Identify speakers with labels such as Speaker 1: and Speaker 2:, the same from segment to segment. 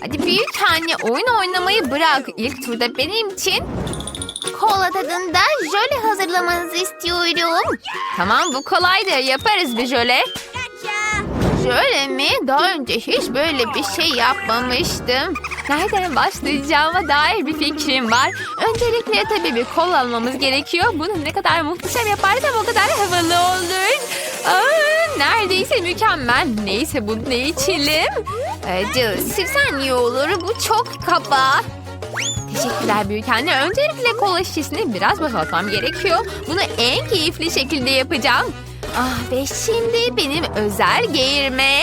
Speaker 1: Hadi büyük anne oyun oynamayı bırak. İlk turda benim için kola tadında jöle hazırlamanızı istiyorum. Tamam bu kolaydı. Yaparız bir jöle. Jöle mi? Daha önce hiç böyle bir şey yapmamıştım. Nereden başlayacağıma dair bir fikrim var. Öncelikle tabii bir kol almamız gerekiyor. Bunu ne kadar muhteşem yaparsam o kadar havalı olur. Aa, neredeyse mükemmel. Neyse bunu ne içelim? Ee, Jill, sirsen iyi olur. Bu çok kaba. Teşekkürler büyük anne. Öncelikle kola şişesini biraz boşaltmam gerekiyor. Bunu en keyifli şekilde yapacağım. Ah ve şimdi benim özel geğirme.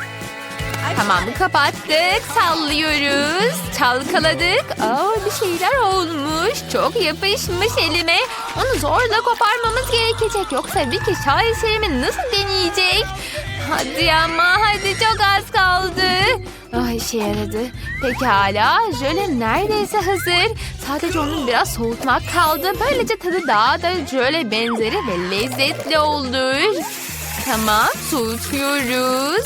Speaker 1: Tamam kapattık. Sallıyoruz. Çalkaladık. Aa, bir şeyler olmuş. Çok yapışmış elime. Onu zorla koparmamız gerekecek. Yoksa bir kişi şaheserimi nasıl deneyecek? Hadi ama hadi çok az kaldı. Ah işe yaradı. Pekala jöle neredeyse hazır. Sadece onu biraz soğutmak kaldı. Böylece tadı daha da jöle benzeri ve lezzetli olur. Tamam soğutuyoruz.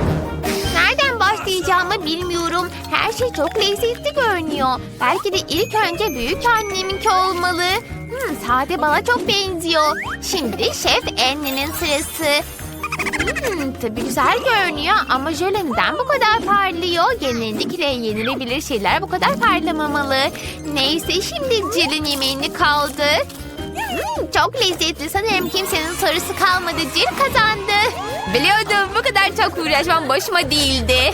Speaker 1: Başlayacağımı bilmiyorum. Her şey çok lezzetli görünüyor. Belki de ilk önce büyük anneminki olmalı. Hmm, sade bala çok benziyor. Şimdi Şef Anne'nin sırası. Hmm, tabii güzel görünüyor ama jöle neden bu kadar parlıyor? Genellikle yenilebilir şeyler bu kadar parlamamalı. Neyse şimdi Jill'in yemeğini kaldı. Hmm, çok lezzetli. Sanırım kimsenin sorusu kalmadı. Jill kazandı. Biliyordum bu kadar çok uğraşmam başıma değildi.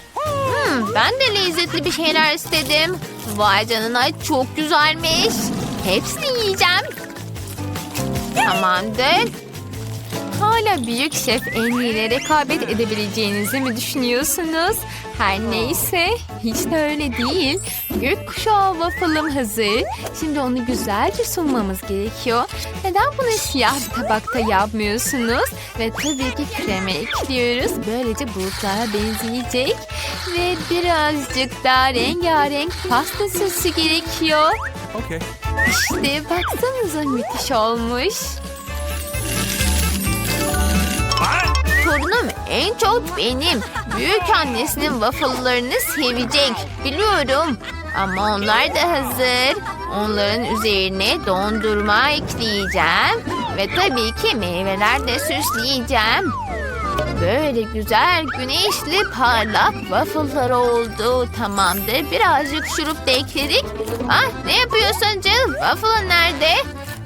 Speaker 1: Hmm, ben de lezzetli bir şeyler istedim. Vay canına çok güzelmiş. Hepsini yiyeceğim. Tamamdır. Hala büyük şef en iyiyle rekabet edebileceğinizi mi düşünüyorsunuz? Her neyse hiç de öyle değil. Gökkuşağı waffle'ım hazır. Şimdi onu güzelce sunmamız gerekiyor. Neden bunu siyah bir tabakta yapmıyorsunuz? Ve tabii ki krema ekliyoruz. Böylece bulutlara benzeyecek. Ve birazcık daha rengarenk pasta sosu gerekiyor.
Speaker 2: Okay.
Speaker 1: İşte baksanıza müthiş olmuş. Torunum en çok benim. Büyük annesinin waffle'larını sevecek. Biliyorum. Ama onlar da hazır. Onların üzerine dondurma ekleyeceğim. Ve tabii ki meyveler de süsleyeceğim. Böyle güzel, güneşli, parlak waffle'lar oldu. Tamamdır. Birazcık şurup da ekledik. Ah, ne yapıyorsun Jill? Waffle nerede?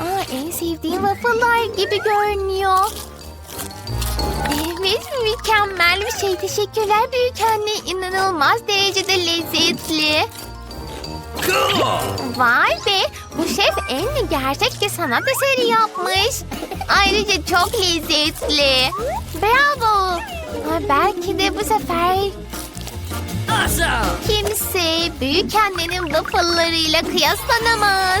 Speaker 1: Aa, en sevdiğim waffle'lar gibi görünüyor. Evet, mükemmel bir şey. Teşekkürler büyük anne. İnanılmaz derecede lezzetli. Vay be, bu şef en gerçek bir sanat eseri yapmış. Ayrıca çok lezzetli. Bravo. Ha, belki de bu sefer kimse büyük annenin waffle'larıyla kıyaslanamaz.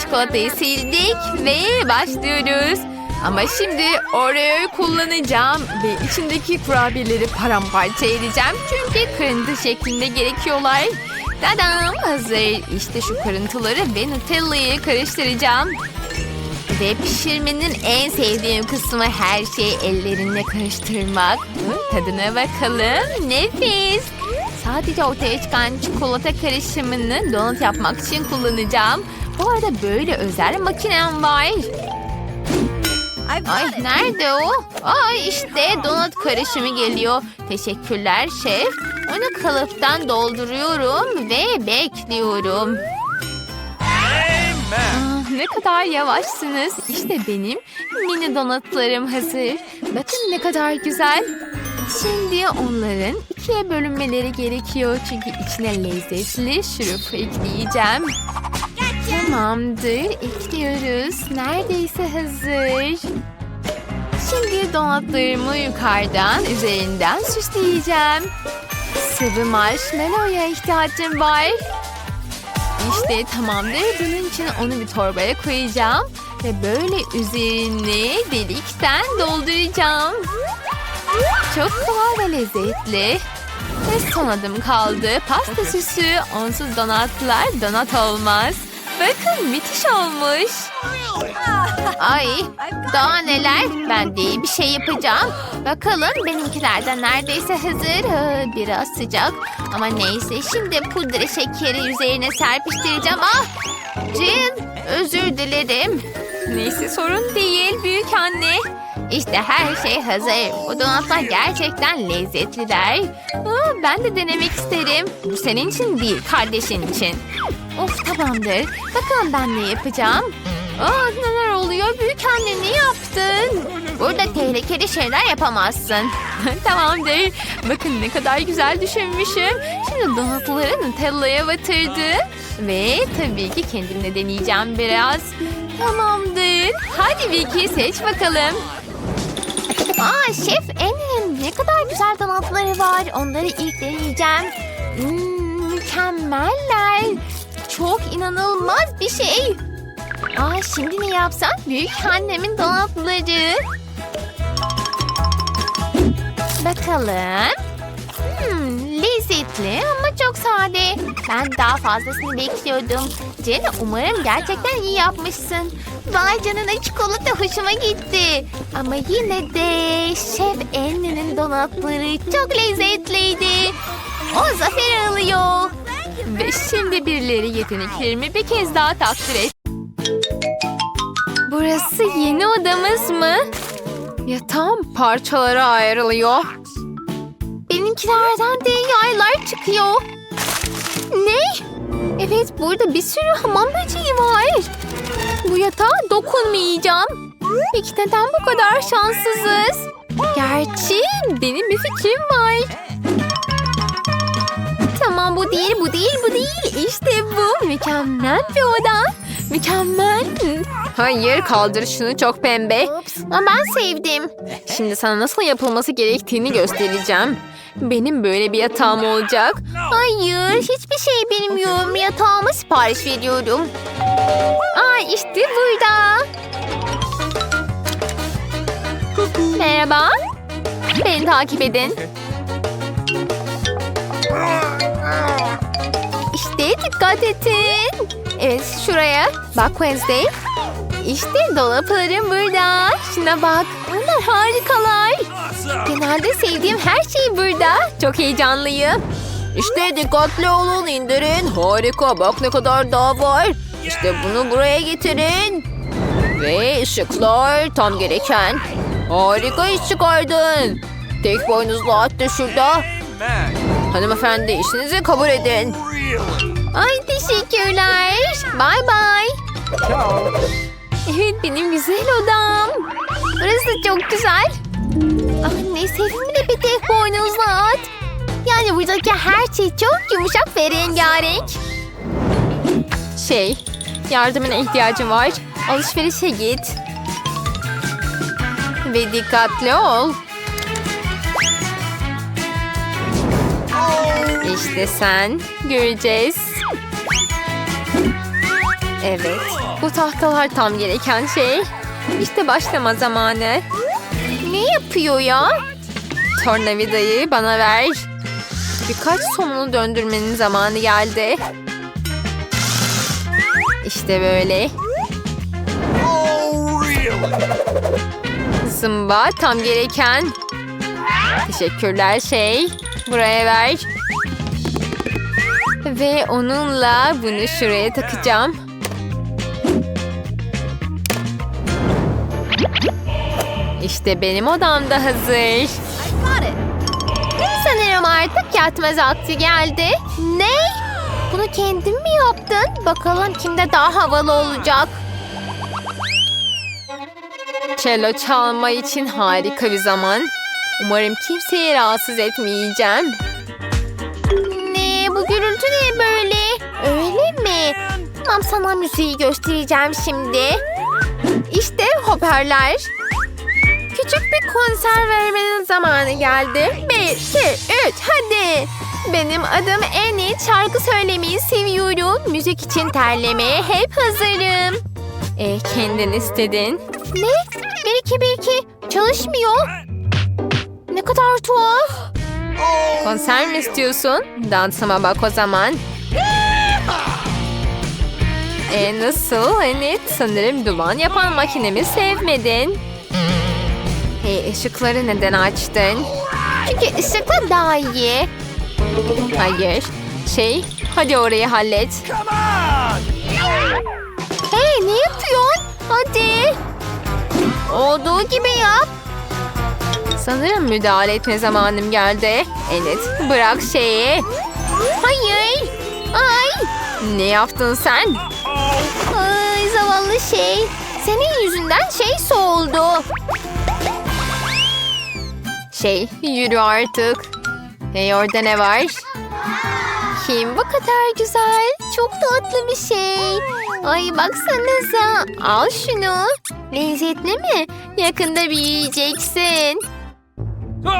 Speaker 1: Çikolatayı sildik ve başlıyoruz. Ama şimdi Oreo'yu kullanacağım ve içindeki kurabiyeleri paramparça edeceğim. Çünkü kırıntı şeklinde gerekiyorlar. Dadam hazır. İşte şu kırıntıları ve Nutella'yı karıştıracağım. Ve pişirmenin en sevdiğim kısmı her şeyi ellerinle karıştırmak. Tadına bakalım. Nefis. Sadece ortaya çıkan çikolata karışımını donut yapmak için kullanacağım. Bu arada böyle özel makinem var. Ay nerede o? Ay işte donut karışımı geliyor. Teşekkürler şef. Onu kalıptan dolduruyorum ve bekliyorum. Ah, ne kadar yavaşsınız. İşte benim mini donatlarım hazır. Bakın ne kadar güzel. Şimdi onların ikiye bölünmeleri gerekiyor. Çünkü içine lezzetli şurup ekleyeceğim. Tamamdır. Ekliyoruz. Neredeyse hazır. Şimdi donatlarımı yukarıdan, üzerinden süsleyeceğim. Sıvı marshmallow'ya ihtiyacım var. İşte tamamdır. Bunun için onu bir torbaya koyacağım. Ve böyle üzerine delikten dolduracağım. Çok kolay ve lezzetli. Ve son adım kaldı. Pasta süsü. Onsuz donatlar donat olmaz. Bakın müthiş olmuş. Ay daha neler. Ben de iyi bir şey yapacağım. Bakalım benimkilerden neredeyse hazır. Ha, Biraz sıcak. Ama neyse şimdi pudra şekeri üzerine serpiştireceğim. Ah Jill özür dilerim. Neyse sorun değil büyük anne. İşte her şey hazır. Bu donatlar gerçekten lezzetliler. Aa, ben de denemek isterim. Bu senin için değil kardeşin için. Of tamamdır. Bakalım ben ne yapacağım. Aa, neler oluyor? Büyük anne ne yaptın? Burada tehlikeli şeyler yapamazsın. Tamamdır. Bakın ne kadar güzel düşünmüşüm. Şimdi donatları Nutella'ya batırdı. Ve tabii ki kendim de deneyeceğim biraz. Tamamdır. Hadi Vicky seç bakalım. Aa şef Emin ne kadar güzel donatları var. Onları ilk deneyeceğim. Hmm, mükemmeller. Çok inanılmaz bir şey. Aa şimdi ne yapsak? Büyük annemin donatları. Bakalım. Hmm, lezzetli ama çok sade. Ben daha fazlasını bekliyordum. Jenna umarım gerçekten iyi yapmışsın. Vay canına çikolata hoşuma gitti. Ama yine de Şef Anne'nin donatları çok lezzetliydi. O zafer alıyor. Ve şimdi birileri yeteneklerimi bir kez daha takdir et. Burası yeni odamız mı? Yatağım parçalara ayrılıyor. Benimkilerden de yaylar çıkıyor. Ne? Evet burada bir sürü hamam böceği var. Bu yatağa dokunmayacağım. Peki neden bu kadar şanssızız? Gerçi benim bir fikrim var. Tamam bu değil, bu değil, bu değil. İşte bu. Mükemmel bir oda. Mükemmel. Hayır kaldır şunu çok pembe. Ama ben sevdim. Şimdi sana nasıl yapılması gerektiğini göstereceğim. Benim böyle bir yatağım olacak. Hayır hiçbir şey bilmiyorum. Yatağıma sipariş veriyorum. Aa işte burada. Merhaba. Beni takip edin. İşte dikkat edin. Evet şuraya. Bak Wednesday. İşte dolaplarım burada. Şuna bak. Bunlar harikalar. Genelde sevdiğim her şey burada. Çok heyecanlıyım. İşte dikkatli olun indirin. Harika bak ne kadar daha var. İşte bunu buraya getirin. Ve ışıklar tam gereken. Harika iş çıkardın. Tek boynuzlu at da şurada. Hanımefendi işinizi kabul edin. Ay teşekkürler. Bye bye. Evet benim güzel odam. Burası çok güzel. Ah ne sevimli bir tek boynuzlu. Yani buradaki her şey çok yumuşak ve rengarenk. Şey, yardımına ihtiyacım var. Alışverişe git. Ve dikkatli ol. İşte sen. Göreceğiz. Evet. Bu tahtalar tam gereken şey. İşte başlama zamanı. Ne yapıyor ya? Tornavidayı bana ver. Birkaç somunu döndürmenin zamanı geldi. İşte böyle. Zımba tam gereken. Teşekkürler şey. Buraya ver. Ve onunla bunu şuraya takacağım. İşte benim odam da hazır. Sanırım artık yatma vakti geldi. Ne? Bunu kendin mi yaptın? Bakalım kimde daha havalı olacak. Cello çalma için harika bir zaman. Umarım kimseyi rahatsız etmeyeceğim. Tamam sana müziği göstereceğim şimdi. İşte hoparlar. Küçük bir konser vermenin zamanı geldi. Bir, iki, üç, hadi. Benim adım Annie. Şarkı söylemeyi seviyorum. Müzik için terlemeye hep hazırım. E, kendin istedin. Ne? Bir iki bir iki. Çalışmıyor. Ne kadar tuhaf. Konser mi istiyorsun? Dansıma bak o zaman. E nasıl? Evet sanırım duman yapan makinemi sevmedin. Hey ışıkları neden açtın? Çünkü ışıkla daha iyi. Hayır. Şey hadi orayı hallet. Hey ne yapıyorsun? Hadi. Olduğu gibi yap. Sanırım müdahale etme zamanım geldi. Evet bırak şeyi. Hayır. Ay. Ne yaptın sen? Ay zavallı şey. Senin yüzünden şey soğuldu. Şey, yürü artık. Hey orada ne var? Kim bu kadar güzel? Çok tatlı bir şey. Ay baksanıza. Al şunu. Lezzetli mi? Yakında büyüyeceksin.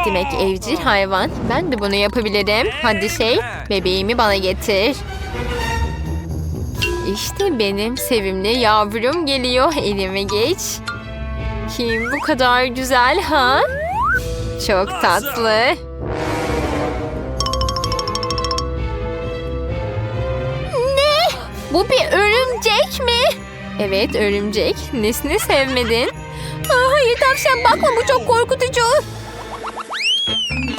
Speaker 1: Demek evcil hayvan. Ben de bunu yapabilirim. Hadi şey, bebeğimi bana getir. İşte benim sevimli yavrum geliyor. Elime geç. Kim bu kadar güzel ha? Çok tatlı. Ne? Bu bir örümcek mi? Evet örümcek. Nesini sevmedin? Aa, hayır tavşan bakma bu çok korkutucu.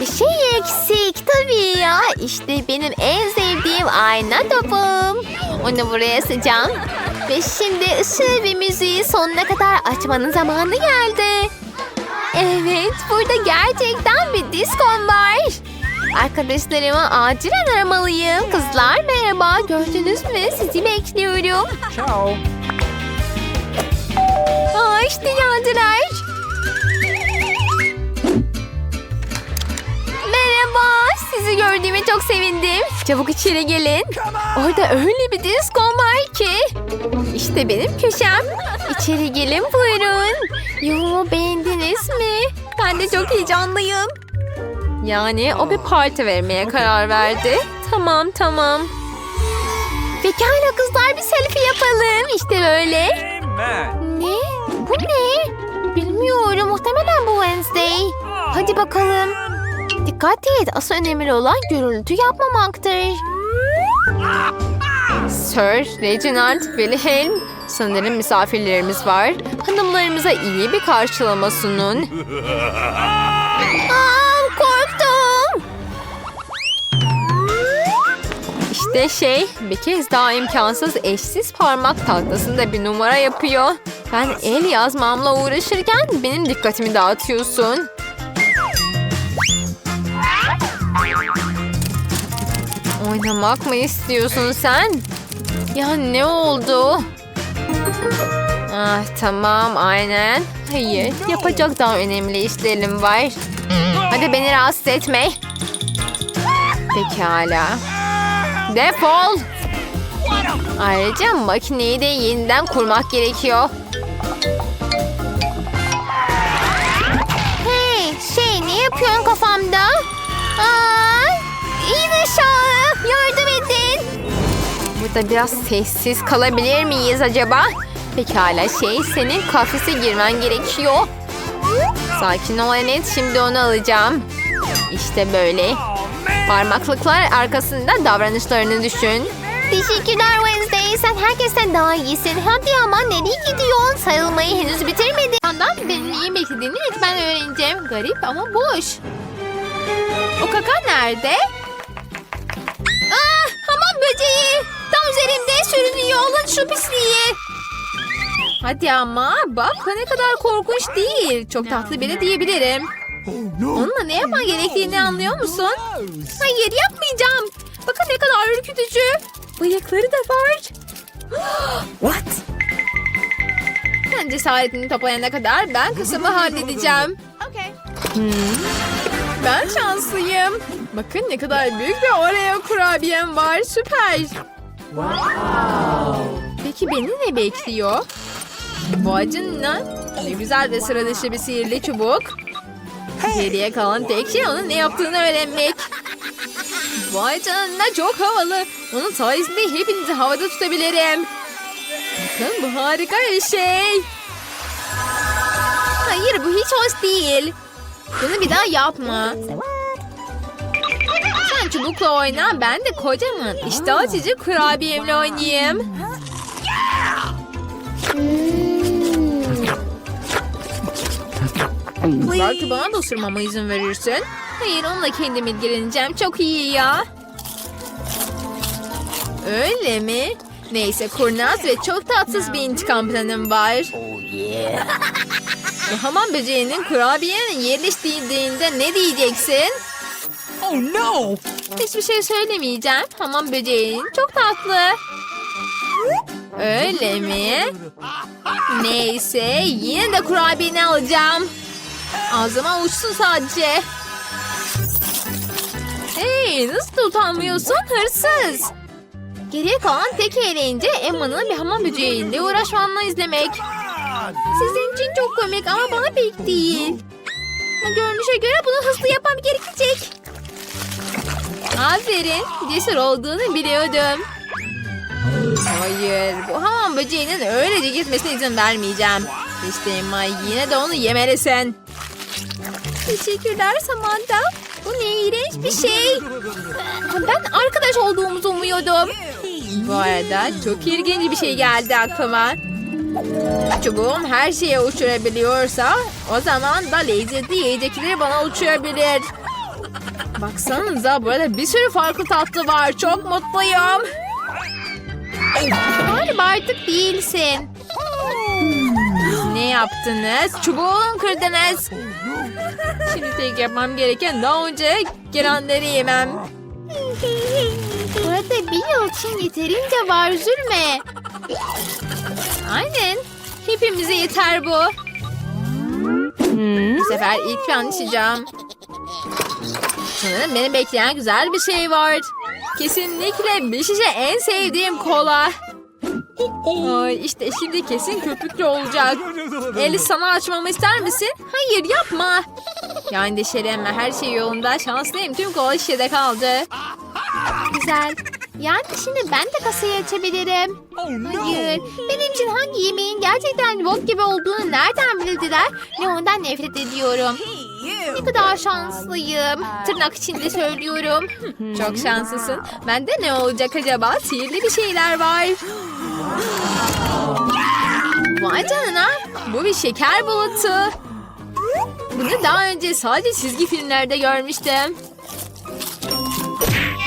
Speaker 1: Bir şey eksik tabii ya. İşte benim en sevdiğim ayna topum. Onu buraya asacağım. Ve şimdi ışığı ve müziği sonuna kadar açmanın zamanı geldi. Evet, burada gerçekten bir diskom var. Arkadaşlarımı acilen aramalıyım. Kızlar merhaba, gördünüz mü? Sizi bekliyorum.
Speaker 2: Ciao.
Speaker 1: Aa, işte sizi gördüğüme çok sevindim. Çabuk içeri gelin. Orada öyle bir disco var ki. İşte benim köşem. İçeri gelin buyurun. Yorumu beğendiniz mi? Ben de çok heyecanlıyım. Yani o bir parti vermeye karar verdi. Tamam tamam. Pekala kızlar bir selfie yapalım. İşte böyle. Ne? Bu ne? Bilmiyorum. Muhtemelen bu Wednesday. Hadi bakalım. Dikkat et. Asıl önemli olan gürültü yapmamaktır. Sir Reginald Wilhelm. Sanırım misafirlerimiz var. Hanımlarımıza iyi bir karşılama sunun. Aa, korktum. İşte şey bir kez daha imkansız eşsiz parmak tahtasında bir numara yapıyor. Ben el yazmamla uğraşırken benim dikkatimi dağıtıyorsun. Oynamak mı istiyorsun sen? Ya ne oldu? Ah tamam aynen. Hayır yapacak daha önemli işlerim var. Hadi beni rahatsız etme. Pekala. Defol. Ayrıca makineyi de yeniden kurmak gerekiyor. Hey şey ne yapıyorsun kafamda? Aa, Burada biraz sessiz kalabilir miyiz acaba? Pekala şey senin kafese girmen gerekiyor. Sakin ol Enet şimdi onu alacağım. İşte böyle. Parmaklıklar arkasında davranışlarını düşün. Teşekkürler Wednesday. Sen herkesten daha iyisin. Hadi ama nereye gidiyorsun? Sarılmayı henüz bitirmedin. Yandan benim neyi beklediğini ilk ben öğreneceğim. Garip ama boş. O kaka nerede? Ah, hamam böceği. Tam üzerimde sürünüyor. Alın şu pisliği. Hadi ama bak ne kadar korkunç değil. Çok tatlı biri diyebilirim. Onunla ne yapman gerektiğini anlıyor musun? Hayır yapmayacağım. Bakın ne kadar ürkütücü. Bıyıkları da var. What? Sen cesaretini toplayana kadar ben kısmı halledeceğim. Hmm. Ben şanslıyım. Bakın ne kadar büyük bir Oreo kurabiyem var. Süper. Peki beni ne bekliyor? Bu acınla ne güzel ve sıra dışı bir sihirli çubuk. Geriye kalan tek şey onun ne yaptığını öğrenmek. Vay canına çok havalı. Onun sayesinde hepinizi havada tutabilirim. Bakın bu harika bir şey. Hayır bu hiç hoş değil. Bunu bir daha yapma. Sen çubukla oyna ben de kocaman iştah açıcı kurabiyemle oynayayım. Belki bana da ısırmama izin verirsin. Hayır onunla kendim ilgileneceğim. Çok iyi ya. Öyle mi? Neyse kurnaz ve çok tatsız bir intikam planım var. Bu hamam böceğinin kurabiyenin yerleştiğinde ne diyeceksin?
Speaker 2: Oh no!
Speaker 1: Hiçbir şey söylemeyeceğim. Hamam böceğin çok tatlı. Öyle mi? Neyse yine de kurabiyeni alacağım. Ağzıma uçsun sadece. Hey nasıl utanmıyorsun hırsız? Geriye kalan tek eğlence Emma'nın bir hamam böceğiyle uğraşmanla izlemek. Sizin için çok komik ama bana pek değil. Görünüşe göre bunu hızlı yapmam gerekecek. Aferin. Cesur olduğunu biliyordum. Hayır. Bu hamam böceğinin öylece gitmesine izin vermeyeceğim. İşte Emma yine de onu yemelisin. Teşekkürler Samantha. Bu ne iğrenç bir şey. Ben arkadaş olduğumuzu umuyordum. Bu arada çok ilginç bir şey geldi aklıma. Çubuğum her şeye uçurabiliyorsa o zaman da lezzetli yiyecekleri bana uçurabilir. Baksanıza burada bir sürü farklı tatlı var. Çok mutluyum. Galiba artık değilsin. Ne yaptınız? Çubuğumu kırdınız. Şimdi tek yapmam gereken daha önce gelenleri yemem. Burada bir yıl için yeterince var üzülme. Aynen. Hepimize yeter bu. Bu sefer ilk ben içeceğim. Sanırım beni bekleyen güzel bir şey var. Kesinlikle bir en sevdiğim kola. Ay, işte şimdi kesin köpüklü olacak. Eli sana açmamı ister misin? Hayır yapma. Ya endişelenme her şey yolunda. Şanslıyım tüm kola şişede kaldı. Güzel. Yani şimdi ben de kasayı açabilirim. Hayır. Benim için hangi yemeğin gerçekten bok gibi olduğunu nereden bildiler? Ve ondan nefret ediyorum. Ne kadar şanslıyım. Tırnak içinde söylüyorum. Çok şanslısın. Bende ne olacak acaba? Sihirli bir şeyler var. Vay canına. Bu bir şeker bulutu. Bunu daha önce sadece çizgi filmlerde görmüştüm.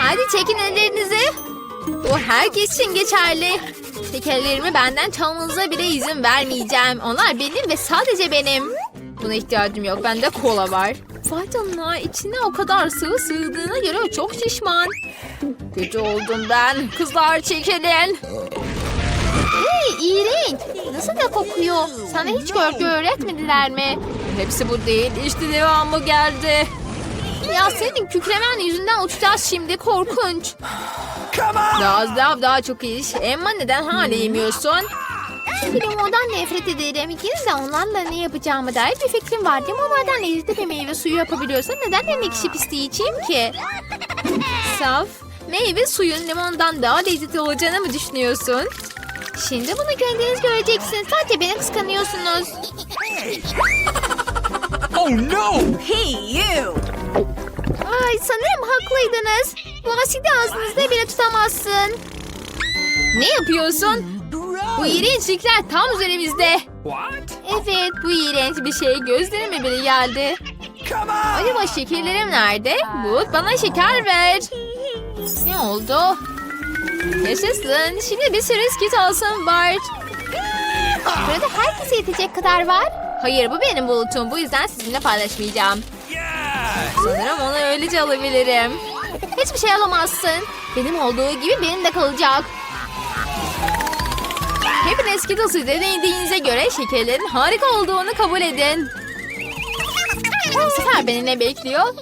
Speaker 1: Hadi çekin ellerinizi. Bu herkes için geçerli. Şekerlerimi benden çalmanıza bile izin vermeyeceğim. Onlar benim ve sadece benim. Buna ihtiyacım yok. Bende kola var. Vay canına içine o kadar sıvı sığdığına göre çok şişman. Kötü oldum ben. Kızlar çekilin. Hey iğrenç. Nasıl da kokuyor? Sana hiç görgü öğretmediler mi? Hepsi bu değil. İşte devamı geldi. Ya senin kükremen yüzünden uçacağız şimdi. Korkunç. Daha az daha daha çok iş. Emma neden hala yemiyorsun? Limondan nefret ederim. Yine de onlarla ne yapacağımı dair bir fikrim var. Limonlardan lezzetli bir meyve suyu yapabiliyorsan neden hem ekşi pisliği içeyim ki? Saf, meyve suyun limondan daha lezzetli olacağını mı düşünüyorsun? Şimdi bunu kendiniz göreceksiniz. Sadece beni kıskanıyorsunuz.
Speaker 2: Oh no!
Speaker 3: Hey, you!
Speaker 1: Ay sanırım haklıydınız. Bu asidi ağzınızda bile tutamazsın. Ne yapıyorsun? Bu iğrençlikler tam üzerimizde.
Speaker 2: What?
Speaker 1: Evet bu iğrenç bir şey gözlerime bile geldi.
Speaker 2: Come on!
Speaker 1: Acaba şekerlerim nerede? Bu bana şeker ver. Ne oldu? Yaşasın. Şimdi bir sürü skit alsın var. Burada herkese yetecek kadar var. Hayır bu benim bulutum. Bu yüzden sizinle paylaşmayacağım. Sanırım onu öylece alabilirim. Hiçbir şey alamazsın. Benim olduğu gibi benim de kalacak. Hepiniz Skittles'ı deneydiğinize göre şekerlerin harika olduğunu kabul edin. Bu sefer beni ne bekliyor?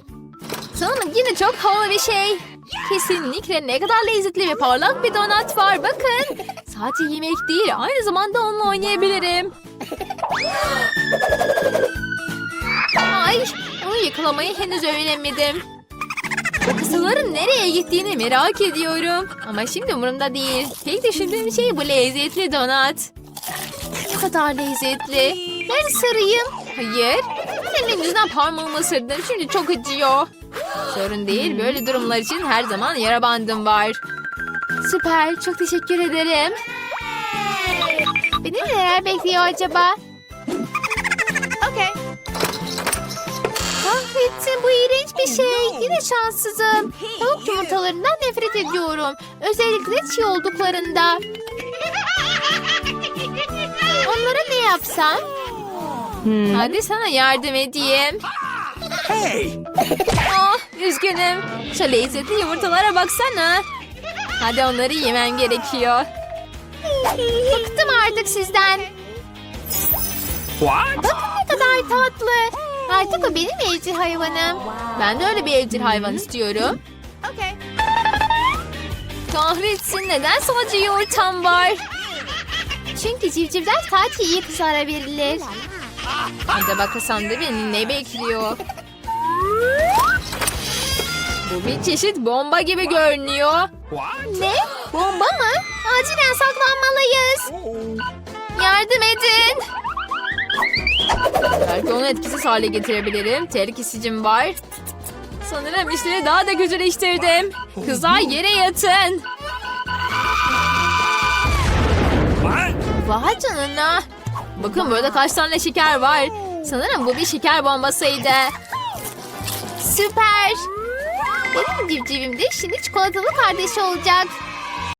Speaker 1: Sanırım yine çok havalı bir şey. Kesinlikle ne kadar lezzetli ve parlak bir donat var bakın. Sadece yemek değil aynı zamanda onunla oynayabilirim. Ay onu yakalamayı henüz öğrenemedim. Bu kısaların nereye gittiğini merak ediyorum. Ama şimdi umurumda değil. Tek düşündüğüm şey bu lezzetli donat. Ne kadar lezzetli. Ben sarayım. Hayır. Senin yüzünden parmağımı ısırdım. Şimdi çok acıyor. Sorun değil. Böyle durumlar için her zaman yara bandım var. Süper. Çok teşekkür ederim. Beni neler bekliyor acaba? Kahretsin bu iğrenç bir şey. Yine şanssızım. Tavuk yumurtalarından nefret ediyorum. Özellikle çiğ olduklarında. Onlara ne yapsam? Hadi sana yardım edeyim.
Speaker 2: Hey!
Speaker 1: Oh, üzgünüm. Şu lezzetli yumurtalara baksana. Hadi onları yemem gerekiyor. Bıktım artık sizden.
Speaker 2: What?
Speaker 1: Bakın ne kadar tatlı. Artık o benim evcil hayvanım. Ben de öyle bir evcil hayvan istiyorum.
Speaker 3: Okay.
Speaker 1: Kahretsin neden sadece yumurtam var? Çünkü civcivler sadece iyi kızara verilir. Acaba kasamda beni ne bekliyor? Bu bir çeşit bomba gibi görünüyor. Ne? Bomba mı? Acilen saklanmalıyız. Yardım edin. Belki onu etkisiz hale getirebilirim. Tehlikesicim var. Sanırım işleri daha da kötüleştirdim. Kızlar yere yatın. Vay canına. Bakın burada kaç tane şeker var. Sanırım bu bir şeker bombasıydı. Süper. Benim civcivim de şimdi çikolatalı kardeşi olacak.